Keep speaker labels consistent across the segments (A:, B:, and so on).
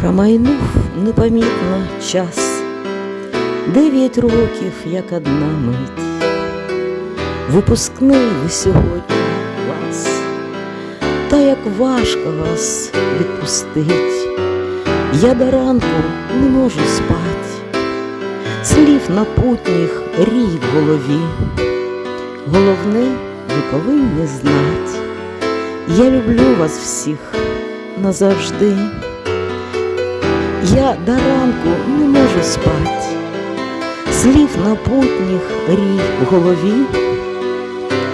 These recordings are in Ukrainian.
A: Промайнув непомітно час, дев'ять років, як одна мить. Випускний ви сьогодні клас, та як важко вас відпустить. Я до ранку не можу спать, слів напутніх рій в голові. Головне, ви повинні знать, я люблю вас всіх назавжди. Я до ранку не можу спать, слів напутніх рій в голові.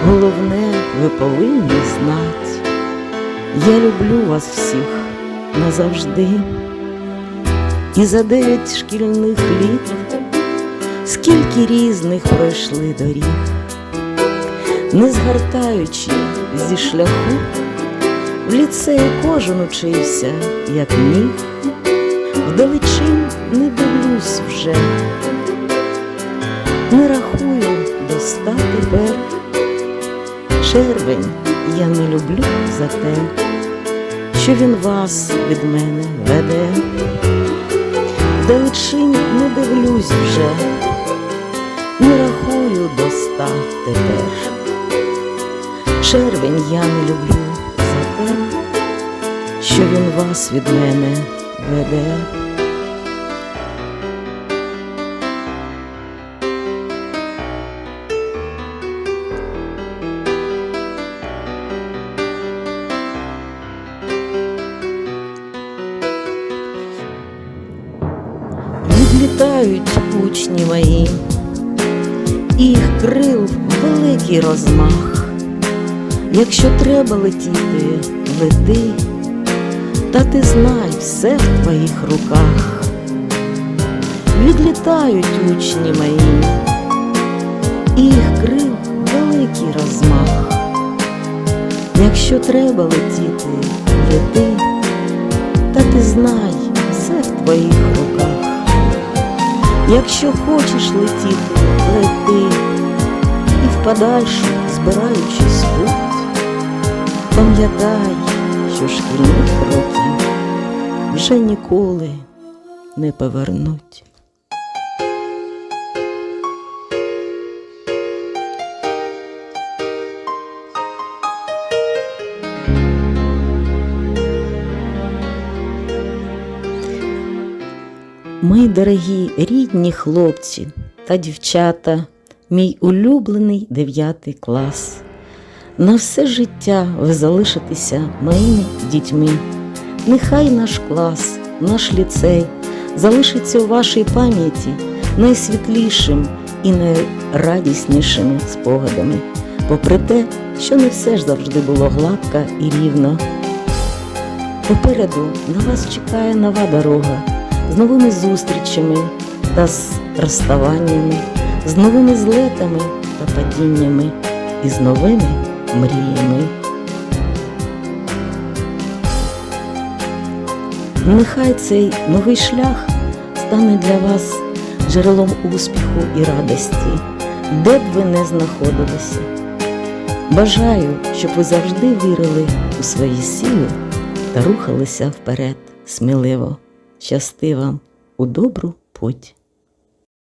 A: Головне, ви повинні знать, я люблю вас всіх назавжди. І за дев'ять шкільних літ скільки різних пройшли доріг, не згортаючи зі шляху, в ліцеї кожен учився, як міг, вдалечінь не дивлюсь вже, не рахую до ста тепер. Червень я не люблю за те, що він вас від мене веде. Далечінь не дивлюсь вже, не рахую до ста тепер. Червень я не люблю за те, що він вас від мене веде. Відлітають учні мої, їх крил великий розмах. Якщо треба летіти, лети, та ти знай все в твоїх руках. Відлітають учні мої, їх крил великий розмах. Якщо треба летіти, лети, та ти знай все в твоїх руках. Якщо хочеш летіти, лети, і в подальшу, збираючись путь, пам'ятай, що шкільних років вже ніколи не повернуть. Мої дорогі рідні хлопці та дівчата, мій улюблений дев'ятий клас. На все життя ви залишитеся моїми дітьми. Нехай наш клас, наш ліцей залишиться у вашій пам'яті найсвітлішим і найрадіснішими спогадами, попри те, що не все ж завжди було гладко і рівно. Попереду на вас чекає нова дорога з новими зустрічами та з розставаннями, з новими злетами та падіннями і з новими мріями. Нехай цей новий шлях стане для вас джерелом успіху і радості, де б ви не знаходилися. Бажаю, щоб ви завжди вірили у свої сили та рухалися вперед сміливо. Щасти вам у добру путь.